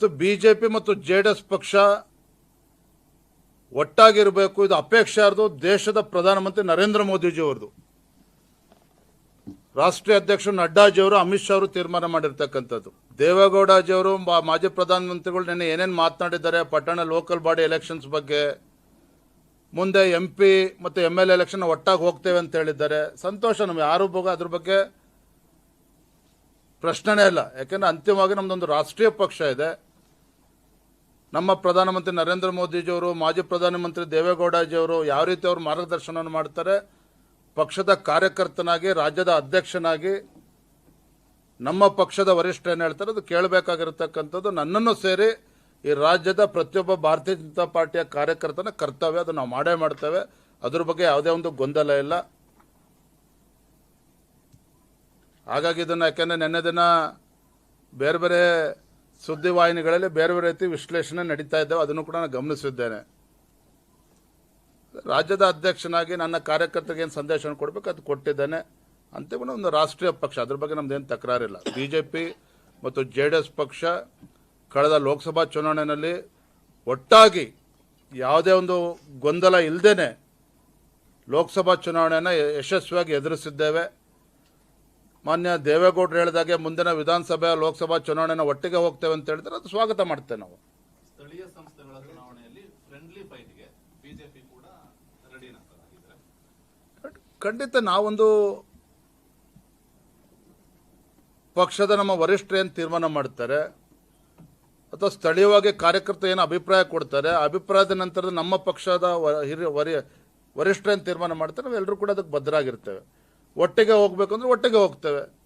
ಇವತ್ತು ಬಿಜೆಪಿ ಮತ್ತು J D S ಪಕ್ಷ ಒಟ್ಟಾಗಿರಬೇಕು, ಇದು ಅಪೇಕ್ಷೆ ಇರೋದು ದೇಶದ ಪ್ರಧಾನಮಂತ್ರಿ ನರೇಂದ್ರ ಮೋದಿಜಿ ಅವ್ರದ್ದು. ರಾಷ್ಟ್ರೀಯ ಅಧ್ಯಕ್ಷ ನಡ್ಡಾಜಿಯವರು ಅಮಿತ್ ಶಾ ಅವರು ತೀರ್ಮಾನ ಮಾಡಿರ್ತಕ್ಕಂಥದ್ದು. ದೇವೇಗೌಡಜಿಯವರು ಮಾಜಿ ಪ್ರಧಾನಮಂತ್ರಿಗಳು ನಿನ್ನೆ ಏನೇನು ಮಾತನಾಡಿದ್ದಾರೆ, ಪಟ್ಟಣ ಲೋಕಲ್ ಬಾಡಿ ಎಲೆಕ್ಷನ್ಸ್ ಬಗ್ಗೆ, ಮುಂದೆ ಎಂ ಪಿ ಮತ್ತು ಎಂ ಎಲ್ ಎಲೆಕ್ಷನ್ ಒಟ್ಟಾಗಿ ಹೋಗ್ತೇವೆ ಅಂತ ಹೇಳಿದ್ದಾರೆ. ಸಂತೋಷ ನಮ್ಗೆ, ಯಾರು ಅದ್ರ ಬಗ್ಗೆ ಪ್ರಶ್ನೆನೇ ಇಲ್ಲ. ಯಾಕೆಂದ್ರೆ ಅಂತಿಮವಾಗಿ ನಮ್ದೊಂದು ರಾಷ್ಟ್ರೀಯ ಪಕ್ಷ ಇದೆ. ನಮ್ಮ ಪ್ರಧಾನಮಂತ್ರಿ ನರೇಂದ್ರ ಮೋದಿಜಿಯವರು, ಮಾಜಿ ಪ್ರಧಾನಮಂತ್ರಿ ದೇವೇಗೌಡಜಿಯವರು ಯಾವ ರೀತಿ ಅವರು ಮಾರ್ಗದರ್ಶನವನ್ನು ಮಾಡ್ತಾರೆ, ಪಕ್ಷದ ಕಾರ್ಯಕರ್ತನಾಗಿ, ರಾಜ್ಯದ ಅಧ್ಯಕ್ಷನಾಗಿ, ನಮ್ಮ ಪಕ್ಷದ ವರಿಷ್ಠ ಏನು ಹೇಳ್ತಾರೆ, ಅದು ಕೇಳಬೇಕಾಗಿರತಕ್ಕಂಥದ್ದು. ನನ್ನನ್ನು ಸೇರಿ ಈ ರಾಜ್ಯದ ಪ್ರತಿಯೊಬ್ಬ ಭಾರತೀಯ ಜನತಾ ಪಾರ್ಟಿಯ ಕಾರ್ಯಕರ್ತನ ಕರ್ತವ್ಯ, ಅದು ನಾವು ಮಾಡೇ ಮಾಡ್ತೇವೆ. ಅದ್ರ ಬಗ್ಗೆ ಯಾವುದೇ ಒಂದು ಗೊಂದಲ ಇಲ್ಲ. ಹಾಗಾಗಿ ಇದನ್ನು ಯಾಕೆಂದರೆ ನಿನ್ನೆ ದಿನ ಬೇರೆ ಬೇರೆ ಸುದ್ದಿವಾಹಿನಿಗಳಲ್ಲಿ ಬೇರೆ ಬೇರೆ ರೀತಿ ವಿಶ್ಲೇಷಣೆ ನಡೀತಾ ಇದ್ದೇವೆ. ಅದನ್ನು ಕೂಡ ನಾನು ಗಮನಿಸಿದ್ದೇನೆ. ರಾಜ್ಯದ ಅಧ್ಯಕ್ಷನಾಗಿ ನನ್ನ ಕಾರ್ಯಕರ್ತರಿಗೆ ಏನು ಸಂದೇಶ ಕೊಡಬೇಕು, ಅದು ಕೊಟ್ಟಿದ್ದೇನೆ. ಅಂತಿಮನ ಒಂದು ರಾಷ್ಟ್ರೀಯ ಪಕ್ಷ, ಅದ್ರ ಬಗ್ಗೆ ನಮ್ದೇನು ತಕರಾರಿಲ್ಲ. ಬಿ ಜೆ ಪಿ ಮತ್ತು ಜೆ ಡಿ ಎಸ್ ಪಕ್ಷ ಕಳೆದ ಲೋಕಸಭಾ ಚುನಾವಣೆಯಲ್ಲಿ ಒಟ್ಟಾಗಿ ಯಾವುದೇ ಒಂದು ಗೊಂದಲ ಇಲ್ಲದೇನೆ ಲೋಕಸಭಾ ಚುನಾವಣೆಯನ್ನು ಯಶಸ್ವಿಯಾಗಿ ಎದುರಿಸಿದ್ದೇವೆ. ಮಾನ್ಯ ದೇವೇಗೌಡರು ಹೇಳಿದಾಗೆ ಮುಂದಿನ ವಿಧಾನಸಭೆ ಲೋಕಸಭಾ ಚುನಾವಣೆನ ಒಟ್ಟಿಗೆ ಹೋಗ್ತೇವೆ ಅಂತ ಹೇಳಿದ್ರೆ ಅದು ಸ್ವಾಗತ ಮಾಡ್ತೇವೆ ನಾವು. ಸ್ಥಳೀಯ ಸಂಸ್ಥೆಗಳ ಚುನಾವಣೆಯಲ್ಲಿ ಫ್ರೆಂಡ್ಲಿ ಫೈಟ್ಗೆ ಬಿಜೆಪಿ ಕೂಡ ಖಂಡಿತ ನಾವೊಂದು ಪಕ್ಷದ ನಮ್ಮ ವರಿಷ್ಠ ಏನು ತೀರ್ಮಾನ ಮಾಡ್ತಾರೆ ಅಥವಾ ಸ್ಥಳೀಯವಾಗಿ ಕಾರ್ಯಕರ್ತರು ಏನು ಅಭಿಪ್ರಾಯ ಕೊಡ್ತಾರೆ ಅಭಿಪ್ರಾಯದ ನಂತರದ ನಮ್ಮ ಪಕ್ಷದ ಹಿರಿಯ ವರಿ ವರಿಷ್ಠ ಏನು ತೀರ್ಮಾನ ಮಾಡ್ತಾರೆ ನಾವೆಲ್ಲರೂ ಕೂಡ ಅದಕ್ಕೆ ಬದ್ಧರಾಗಿರ್ತೇವೆ. ಒಟ್ಟಿಗೆ ಹೋಗ್ಬೇಕಂದ್ರೆ ಒಟ್ಟಿಗೆ ಹೋಗ್ತೇವೆ.